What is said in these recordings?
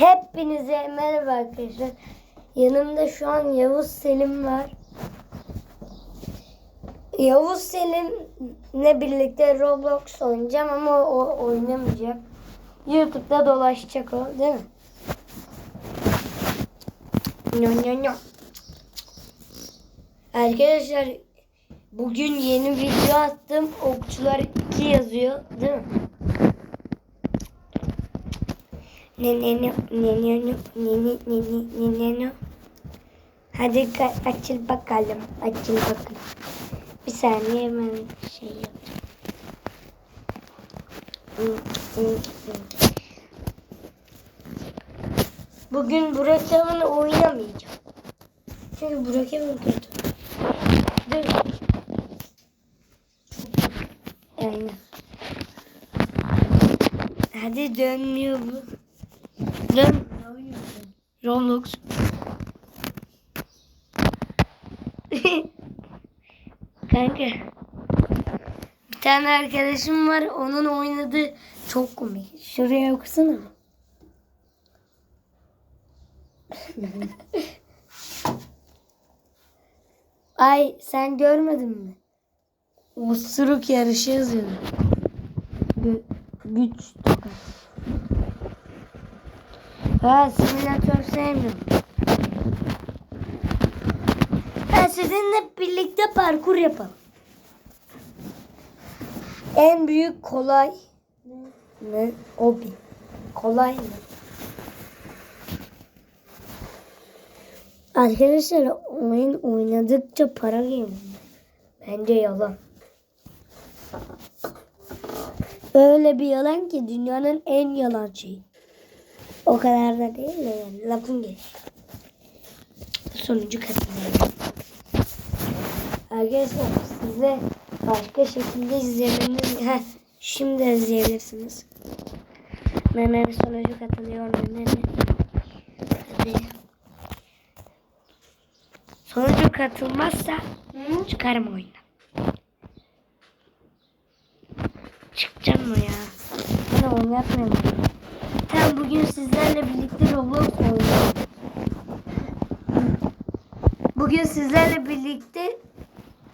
Hepinize merhaba arkadaşlar. Yanımda şu an Yavuz Selim var. Yavuz Selim'le birlikte Roblox oynayacağım ama o oynamayacak. YouTube'da dolaşacak o değil mi? Nyo nyo nyo. Arkadaşlar bugün yeni video attım. Okçular 2 yazıyor değil mi? Ne ne ne ne ne ne ne ne ne ne ne Hadi açıl bakalım. Açıl bakalım. Bir saniye hemen şey yapacağım. Bugün Burak Yavuz'la oynamayacağım. Çünkü Burak Yavuz kötü. Mi? Aynen. Hadi dönmüyor bu. Dön. Roblox. Kanka. Bir tane arkadaşım var. Onun oynadığı çok komik. Şuraya okusana. Ay sen görmedin mi? Osuruk yarışı yazıyordu. Gü- güç tokat. Ha simülatör sevmiyorum. Ben sizinle birlikte parkur yapalım. En büyük kolay ne? Hobi. Kolay mı? Arkadaşlar oyun oynadıkça para geliyor. Bence yalan. Öyle bir yalan ki dünyanın en yalan şeyi. O kadar da değil de yani lafın gelişi. Sonucu katılıyorum. Arkadaşlar size başka şekilde izlemeniz... Heh, şimdi izleyebilirsiniz. Mehmet sonucu katılıyor Mehmet. Hadi. Sonucu katılmazsa çıkarım oyunu. Çıkacağım mı ya? Bana oynatmayalım. Tamam bugün sizlerle birlikte Roblox oynuyoruz. Bugün sizlerle birlikte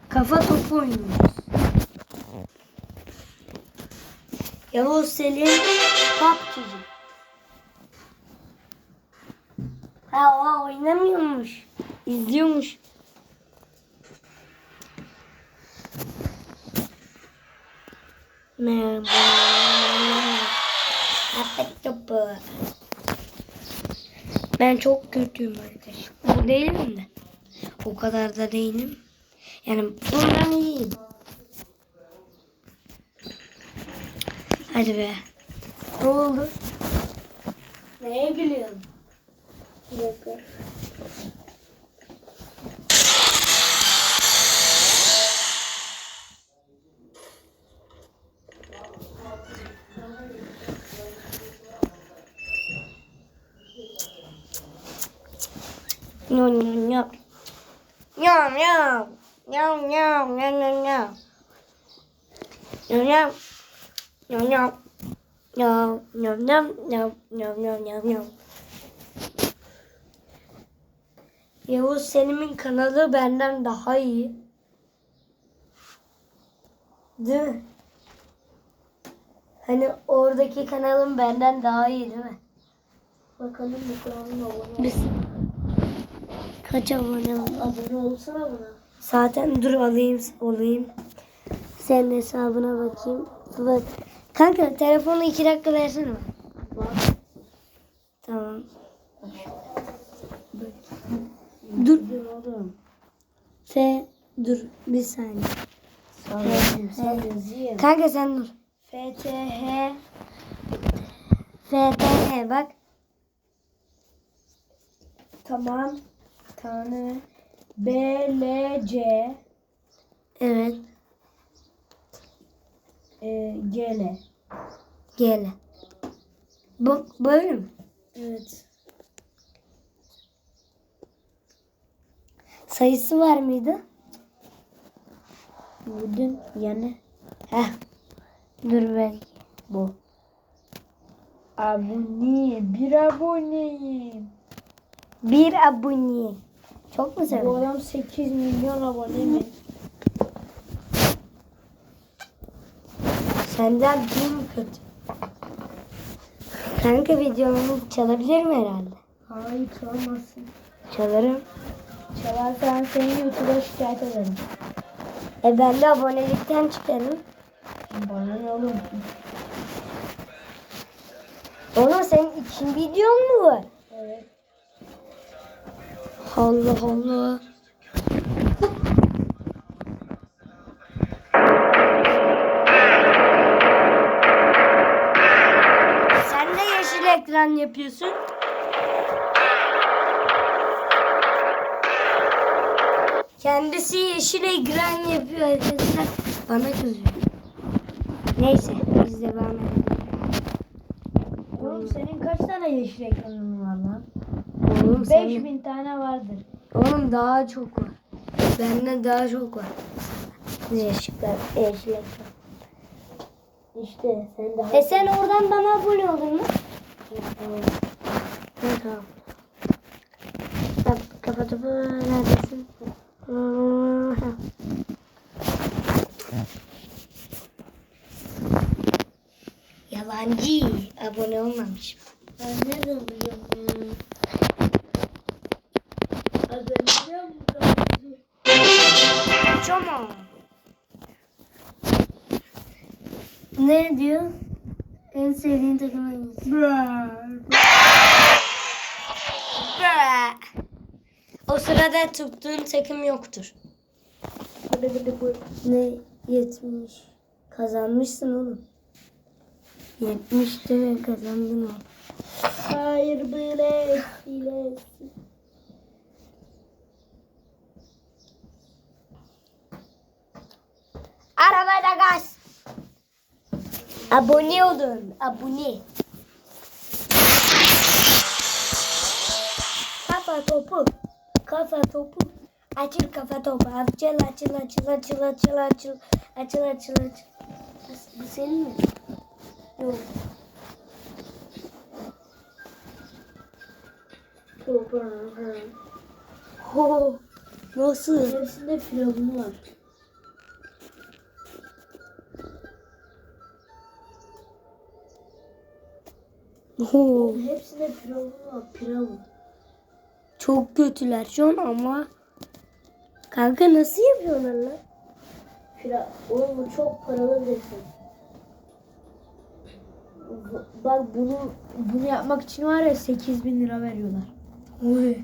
kafa topu oynuyoruz. Yavuz Selim PUBG'ci. Ha o oynamıyormuş. İzliyormuş. Merhaba. Topu. Ben çok kötüyüm arkadaşım. Bu değilim de. O kadar da değilim. Yani bundan iyiyim. Hadi be. Ne oldu? Neye gülüyorsun? Bir. Nyam nyam nyam. Nyam nyam. Nyam nyam nyam nyam nyam. Nyam nyam. Nyam nyam. Nyam nyam nyam nyam nyam nyam nyam nyam. Yavuz Selim'in kanalı benden daha iyi. Değil mi? Hani oradaki kanalım benden daha iyi değil mi? Bakalım bu kanalın olanı kaç abone? Abone olsana buna. Zaten dur alayım olayım. Senin hesabına bakayım. Bak. Kanka telefonu iki dakika versene. bana. Bak. Tamam. Dur. F dur bir saniye. Yazayım. Kanka sen dur. F T H F T H bak. Tamam. Tane. B, L, C, Evet. e, G, L. Gel. Bu böyle mi? Evet. Sayısı var mıydı? Bugün yani Heh. Dur belki. bu. Abone. Bir aboneyim. Bir abone. Çok mu Bu sevindim? adam 8 milyon abone mi? Senden kim kötü? Kanka videomu çalabilir mi herhalde? Hayır çalamazsın. Çalarım. Çalarsan seni YouTube'a şikayet ederim. E ben de abonelikten çıkarım. Bana ne oğlum? Oğlum senin için videon mu var? Evet. Allah Allah. Sen de yeşil ekran yapıyorsun. Kendisi yeşil ekran yapıyor arkadaşlar. Bana kızıyor. Neyse biz devam edelim. Oğlum senin kaç tane yeşil ekranın var lan? Oğlum, sen- 5000 tane vardır. Oğlum daha çok var. Bende daha çok var. Yeşiller, yeşil ekran. İşte sen daha... E sen oradan bana abone oldun mu? Tamam. Kap, kapatıp neredesin? Ha. Yalancı. Abone olmamış. Ben nereden biliyorum ya? Abone Tamam. Ne diyor? En sevdiğin takım hangisi? O sırada tuttuğun takım yoktur. Ne? 70. Kazanmışsın oğlum. 70 de kazandın oğlum. Hayır böyle gaz. Abone olun. Abone. Kafa topu. Kafa topu. Açıl kafa topu. Açıl açıl açıl açıl açıl açıl. Açıl açıl açıl. Bu senin mi? Yok. Ho. Nasıl? Hepsinde firavunu var. Ho. Hepsinde firavunu var. Firavun. Çok kötüler şu an ama. Kanka nasıl yapıyorlar lan? Fira Oğlum bu çok paralı bir. Bu- Bak bunu bunu yapmak için var ya 8000 bin lira veriyorlar. Oy.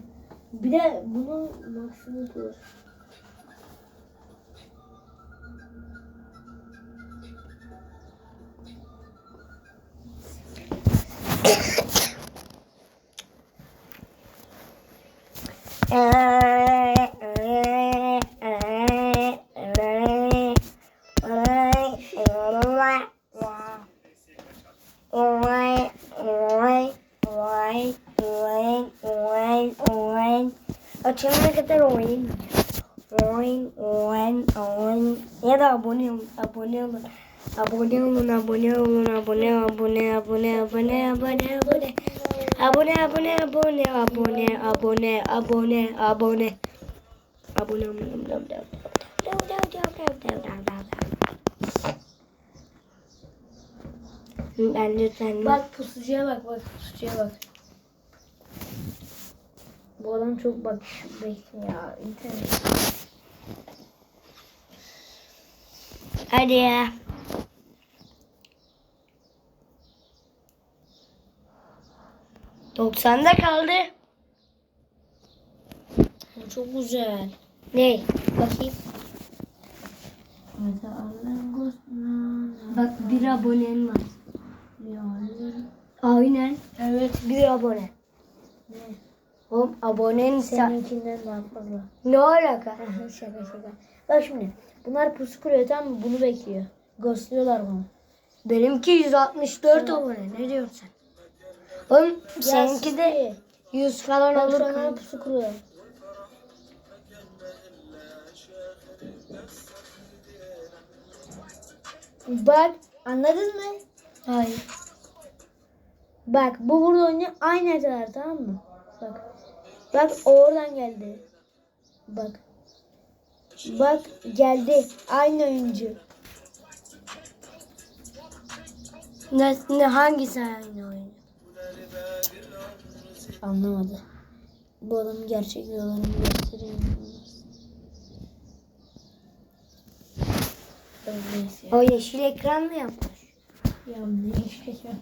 Bir de bunun maksimum var. Açılana kadar oyun. Oyun, oyun, oyun. Ya da abone olun, abone olun. Abone olun, abone olun, abone, abone, abone, abone, abone, abone. Abone, abone, abone, abone, abone, abone, abone. Abone, abone, abone. Ben lütfen Bak pusucuya bak bak pusucuya bak. Bu adam çok bak ya internet. hadi ya. Doksanda kaldı. Bu çok güzel. Ne? Bakayım. Bak bir abonen var. Ya, Aynen. Evet. Bir abone. Ne? Oğlum abonen sa- Seninkinden daha fazla. ne alaka? şaka şaka. Bak şimdi. Bunlar pusu kuruyor tamam mı? Bunu bekliyor. Ghostluyorlar bunu. Benimki 164 abone. Ne diyorsun sen? Oğlum seninki de 100 falan olur. sonra kanka. pusu kuruyor. Bak anladın mı? Hayır. Bak bu burada oynuyor aynı haritalar tamam mı? Bak. Bak oradan geldi. Bak. Bak geldi. Aynı oyuncu. Ne, ne hangisi aynı oyun? Anlamadı. Bu adamın gerçek videolarını göstereyim. O yeşil ekran mı yapmış? Ya ne iş geçiyor?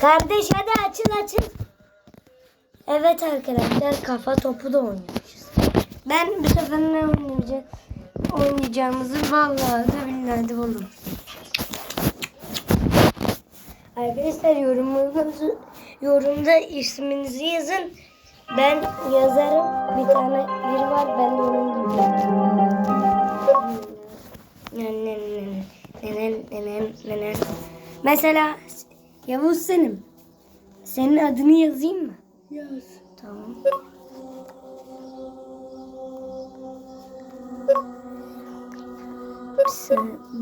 Kardeş hadi açın açın. Evet arkadaşlar kafa topu da oynuyoruz. Ben bu sefer ne oynayacak? Oynayacağımızı vallahi da billahi buldum. Arkadaşlar yorumunuzu, yorumda isminizi yazın. Ben yazarım. Bir tane biri var ben de onun gibi yapacağım. Mesela Yavuz Selim. Senin adını yazayım mı? Yaz. Tamam.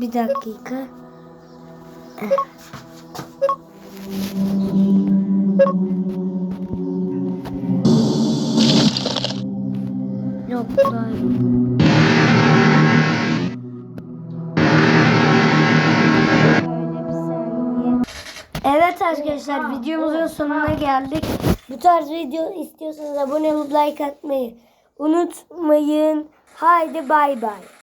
Bir, dakika. Yok daha yok. Arkadaşlar videomuzun sonuna geldik. Bu tarz video istiyorsanız abone olup like atmayı unutmayın. Haydi bay bay.